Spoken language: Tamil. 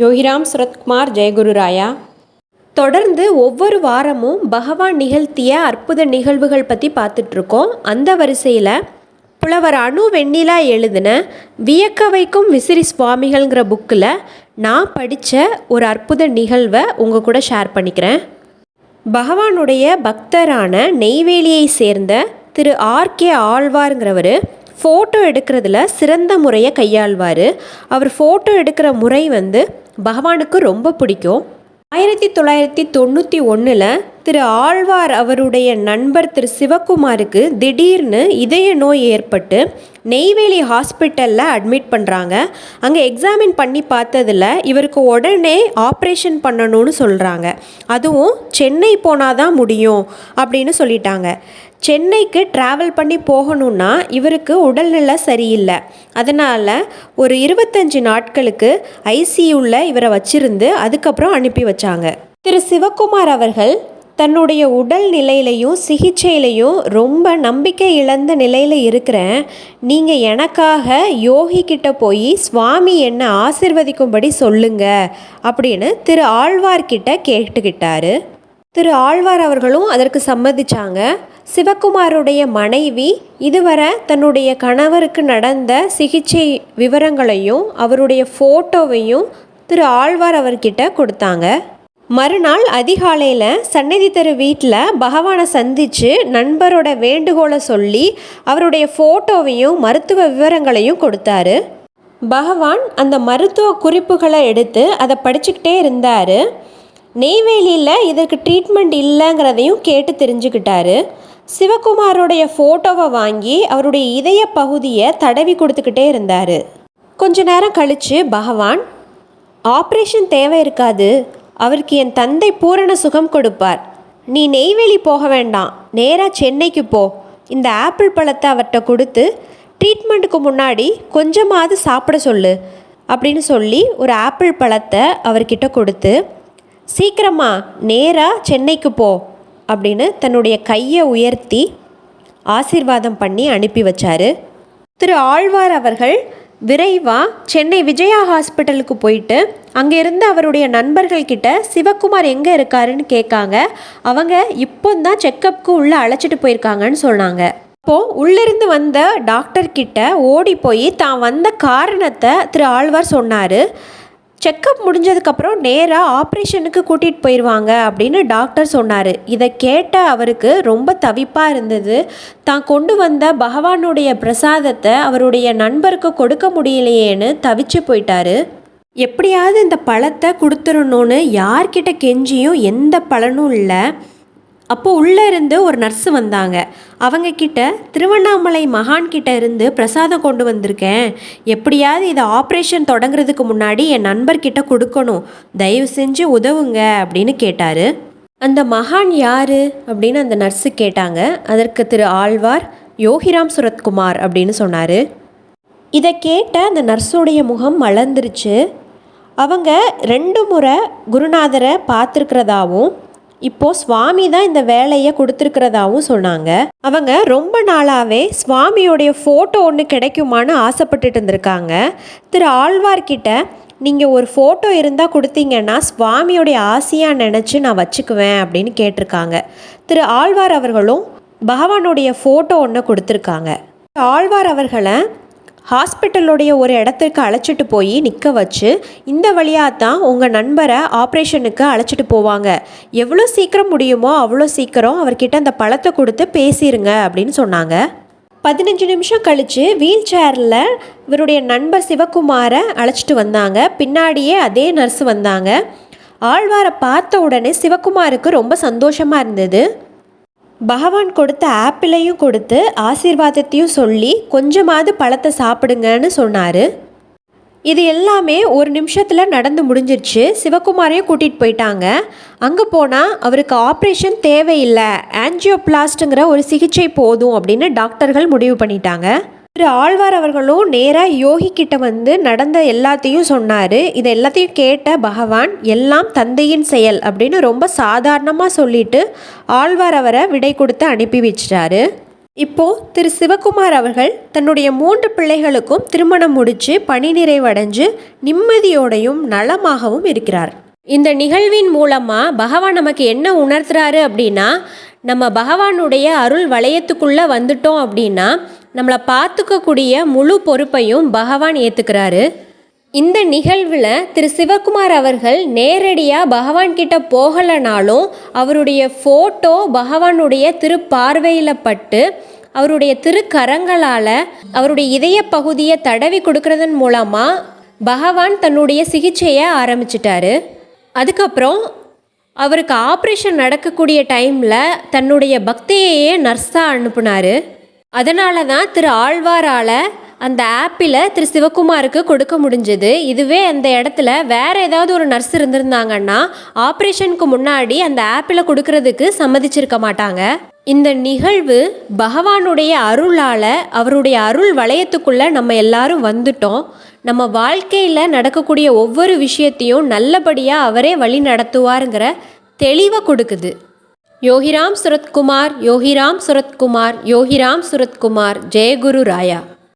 யோகிராம் சுரத்குமார் ஜெயகுருராயா. தொடர்ந்து ஒவ்வொரு வாரமும் பகவான் நிகழ்த்திய அற்புத நிகழ்வுகள் பற்றி பார்த்துட்ருக்கோம் அந்த வரிசையில் புலவர் அணு வெண்ணிலா எழுதின வியக்க வைக்கும் விசிறி சுவாமிகள்ங்கிற புக்கில் நான் படித்த ஒரு அற்புத நிகழ்வை உங்கள் கூட ஷேர் பண்ணிக்கிறேன். பகவானுடைய பக்தரான நெய்வேலியை சேர்ந்த திரு ஆர்கே ஆழ்வார்ங்கிறவர் ஃபோட்டோ எடுக்கிறதுல சிறந்த முறையை கையாள்வார். அவர் ஃபோட்டோ எடுக்கிற முறை வந்து பகவானுக்கு ரொம்ப பிடிக்கும். ஆயிரத்தி தொள்ளாயிரத்தி தொண்ணூற்றி ஒன்றில் திரு ஆழ்வார் அவருடைய நண்பர் திரு சிவகுமாருக்கு திடீர்னு இதய நோய் ஏற்பட்டு நெய்வேலி ஹாஸ்பிட்டலில் அட்மிட் பண்ணுறாங்க அங்கே எக்ஸாமின் பண்ணி பார்த்ததில் இவருக்கு உடனே ஆப்ரேஷன் பண்ணணும்னு சொல்கிறாங்க அதுவும் சென்னை போனால் தான் முடியும் அப்படின்னு சொல்லிட்டாங்க. சென்னைக்கு ட்ராவல் பண்ணி போகணுன்னா இவருக்கு உடல்நிலை சரியில்லை. அதனால் ஒரு இருபத்தஞ்சி நாட்களுக்கு ஐசியூவில் இவரை வச்சிருந்து அதுக்கப்புறம் அனுப்பி வச்சாங்க. திரு சிவகுமார் அவர்கள் தன்னுடைய உடல் நிலையிலையும் சிகிச்சையிலையும் ரொம்ப நம்பிக்கை இழந்த நிலையில் இருக்கிறேன். நீங்கள் எனக்காக யோகி கிட்ட போய் சுவாமி என்னை ஆசிர்வதிக்கும்படி சொல்லுங்க அப்படின்னு திரு ஆழ்வார்கிட்ட கேட்டுக்கிட்டாரு. திரு ஆழ்வார் அவர்களும் அதற்கு சம்மதிச்சாங்க. சிவகுமாருடைய மனைவி இதுவரை தன்னுடைய கணவருக்கு நடந்த சிகிச்சை விவரங்களையும் அவருடைய ஃபோட்டோவையும் திரு ஆழ்வார் அவர்கிட்ட கொடுத்தாங்க. மறுநாள் அதிகாலையில் சன்னதி தெரு வீட்டில் பகவானை சந்தித்து நண்பரோட வேண்டுகோளை சொல்லி அவருடைய ஃபோட்டோவையும் மருத்துவ விவரங்களையும் கொடுத்தாரு. பகவான் அந்த மருத்துவ குறிப்புகளை எடுத்து அதை படிச்சுக்கிட்டே இருந்தார். நெய்வேலியில் இதற்கு ட்ரீட்மெண்ட் இல்லைங்கிறதையும் கேட்டு தெரிஞ்சுக்கிட்டாரு. சிவகுமாரோடைய ஃபோட்டோவை வாங்கி அவருடைய இதய பகுதியை தடவி கொடுத்துக்கிட்டே இருந்தார். கொஞ்ச நேரம் கழித்து பகவான் ஆப்ரேஷன் தேவை இருக்காது. அவருக்கு என் தந்தை பூரண சுகம் கொடுப்பார். நீ நெய்வேலி போக வேண்டாம். நேராக சென்னைக்கு போ. இந்த ஆப்பிள் பழத்தை அவர்கிட்ட கொடுத்து ட்ரீட்மெண்ட்டுக்கு முன்னாடி கொஞ்சமாவது சாப்பிட சொல்லு அப்படின்னு சொல்லி ஒரு ஆப்பிள் பழத்தை அவர்கிட்ட கொடுத்து சீக்கிரமா நேராக சென்னைக்கு போ. அப்படின்னு தன்னுடைய கையை உயர்த்தி ஆசீர்வாதம் பண்ணி அனுப்பி வச்சாரு. திரு ஆழ்வார் அவர்கள் விரைவாக சென்னை விஜயா ஹாஸ்பிட்டலுக்கு போயிட்டு அங்கே இருந்த அவருடைய நண்பர்கள்கிட்ட சிவகுமார் எங்கே இருக்காருன்னு கேட்காங்க. அவங்க இப்போ தான் செக்கப்புக்கு உள்ளே அழைச்சிட்டு போயிருக்காங்கன்னு சொன்னாங்க. அப்போது உள்ளிருந்து வந்த டாக்டர்கிட்ட ஓடி போய் தான் வந்த காரணத்தை திரு ஆழ்வார் சொன்னார். செக்கப் முடிஞ்சதுக்கப்புறம் நேராக ஆப்ரேஷனுக்கு கூட்டிகிட்டு போயிடுவாங்க அப்படின்னு டாக்டர் சொன்னார். இதை கேட்ட அவருக்கு ரொம்ப தவிப்பாக இருந்தது. தான் கொண்டு வந்த பகவானுடைய பிரசாதத்தை அவருடைய நண்பருக்கு கொடுக்க முடியலையேன்னு தவிச்சு போயிட்டாரு. எப்படியாவது இந்த பழத்தை கொடுத்துடணும்னு யார்கிட்ட கெஞ்சியும் எந்த பலனும் இல்லை. அப்போது உள்ளே இருந்து ஒரு நர்ஸு வந்தாங்க. அவங்க கிட்ட திருவண்ணாமலை மகான் கிட்ட இருந்து பிரசாதம் கொண்டு வந்திருக்கேன். எப்படியாவது இதை ஆப்ரேஷன் தொடங்குறதுக்கு முன்னாடி என் நண்பர்கிட்ட கொடுக்கணும். தயவு செஞ்சு உதவுங்க அப்படின்னு கேட்டார். அந்த மகான் யார்? அப்படின்னு அந்த நர்ஸு கேட்டாங்க. அதற்கு திரு ஆழ்வார் யோகிராம் சுரத்குமார் அப்படின்னு சொன்னார். இதை கேட்ட அந்த நர்ஸுடைய முகம் மலர்ந்துருச்சு. அவங்க ரெண்டு முறை குருநாதரை பார்த்துருக்கிறதாவும் இப்போது சுவாமி தான் இந்த வேலையை கொடுத்துருக்கிறதாவும் சொன்னாங்க. அவங்க ரொம்ப நாளாகவே சுவாமியோடைய ஃபோட்டோ ஒன்று கிடைக்குமான்னு ஆசைப்பட்டுட்டு இருந்திருக்காங்க. திரு ஆழ்வார்கிட்ட நீங்கள் ஒரு ஃபோட்டோ இருந்தால் கொடுத்தீங்கன்னா சுவாமியோடைய ஆசையாக நினச்சி நான் வச்சுக்குவேன் அப்படின்னு கேட்டிருக்காங்க. திரு ஆழ்வார் அவர்களும் பகவானுடைய ஃபோட்டோ ஒன்று கொடுத்துருக்காங்க. ஆழ்வார் அவர்களை ஹாஸ்பிட்டலுடைய ஒரு இடத்துக்கு அழைச்சிட்டு போய் நிற்க வச்சு இந்த வழியாக தான் உங்கள் நண்பரை ஆப்ரேஷனுக்கு அழைச்சிட்டு போவாங்க. எவ்வளோ சீக்கிரம் முடியுமோ அவ்வளோ சீக்கிரம் அவர்கிட்ட அந்த பழத்தை கொடுத்து பேசிடுங்க அப்படின்னு சொன்னாங்க. பதினஞ்சு நிமிஷம் கழித்து வீல் சேரில் இவருடைய நண்பர் சிவகுமாரை அழைச்சிட்டு வந்தாங்க. பின்னாடியே அதே நர்ஸ் வந்தாங்க. ஆழ்வாரை பார்த்த உடனே சிவகுமாருக்கு ரொம்ப சந்தோஷமாக இருந்தது. பகவான் கொடுத்த ஆப்பிளையும் கொடுத்து ஆசீர்வாதத்தையும் சொல்லி கொஞ்சமாவது பழத்தை சாப்பிடுங்கன்னு சொன்னார். இது எல்லாமே ஒரு நிமிஷத்தில் நடந்து முடிஞ்சிருச்சு. சிவகுமாரையும் கூட்டிகிட்டு போயிட்டாங்க. அங்கே போனால் அவருக்கு ஆப்ரேஷன் தேவையில்லை. ஆன்ஜியோபிளாஸ்ட்டுங்கிற ஒரு சிகிச்சை போதும் அப்படின்னு டாக்டர்கள் முடிவு பண்ணிட்டாங்க. திரு ஆழ்வார் அவர்களும் நேராக யோகி கிட்ட வந்து நடந்த எல்லாத்தையும் சொன்னார். இதை எல்லாத்தையும் கேட்ட பகவான் எல்லாம் தந்தையின் செயல் அப்படின்னு ரொம்ப சாதாரணமாக சொல்லிட்டு ஆழ்வார் அவரை விடை கொடுத்து அனுப்பி வச்சிட்டாரு. இப்போது திரு சிவகுமார் அவர்கள் தன்னுடைய மூன்று பிள்ளைகளுக்கும் திருமணம் முடித்து பணி நிறைவடைஞ்சு நிம்மதியோடையும் நலமாகவும் இருக்கிறார். இந்த நிகழ்வின் மூலமாக பகவான் நமக்கு என்ன உணர்த்துறாரு அப்படின்னா நம்ம பகவானுடைய அருள் வளையத்துக்குள்ளே வந்துட்டோம் அப்படின்னா நம்மளை பார்த்துக்கக்கூடிய முழு பொறுப்பையும் பகவான் ஏற்றுக்கிறாரு இந்த நிகழ்வில் திரு சிவகுமார் அவர்கள் நேரடியாக பகவான் கிட்ட போகலைனாலும் அவருடைய ஃபோட்டோ பகவானுடைய திருப்பார்வையில் பட்டு அவருடைய திருக்கரங்களால் அவருடைய இதய பகுதியை தடவி கொடுக்கறதன் மூலமாக பகவான் தன்னுடைய சிகிச்சையை ஆரம்பிச்சிட்டாரு. அதுக்கப்புறம் அவருக்கு ஆப்ரேஷன் நடக்கக்கூடிய டைமில் தன்னுடைய பக்தியையே நர்ஸாக அனுப்புனார். அதனால தான் திரு ஆழ்வாரால் அந்த ஆப்பில் திரு சிவகுமாருக்கு கொடுக்க முடிஞ்சது. இதுவே அந்த இடத்துல வேறு ஏதாவது ஒரு நர்ஸ் இருந்திருந்தாங்கன்னா ஆப்ரேஷனுக்கு முன்னாடி அந்த ஆப்பில் கொடுக்கறதுக்கு சம்மதிச்சிருக்க மாட்டாங்க. இந்த நிகழ்வு பகவானுடைய அருளால் அவருடைய அருள் வளையத்துக்குள்ளே நம்ம எல்லாரும் வந்துட்டோம். நம்ம வாழ்க்கையில் நடக்கக்கூடிய ஒவ்வொரு விஷயத்தையும் நல்லபடியாக அவரே வழி நடத்துவாருங்கிற தெளிவை கொடுக்குது. யோகிராம் சுரத்குமார் யோகிராம் சுரத்குமார் யோகிராம் சுரத்குமார் ஜெயகுரு ராயா.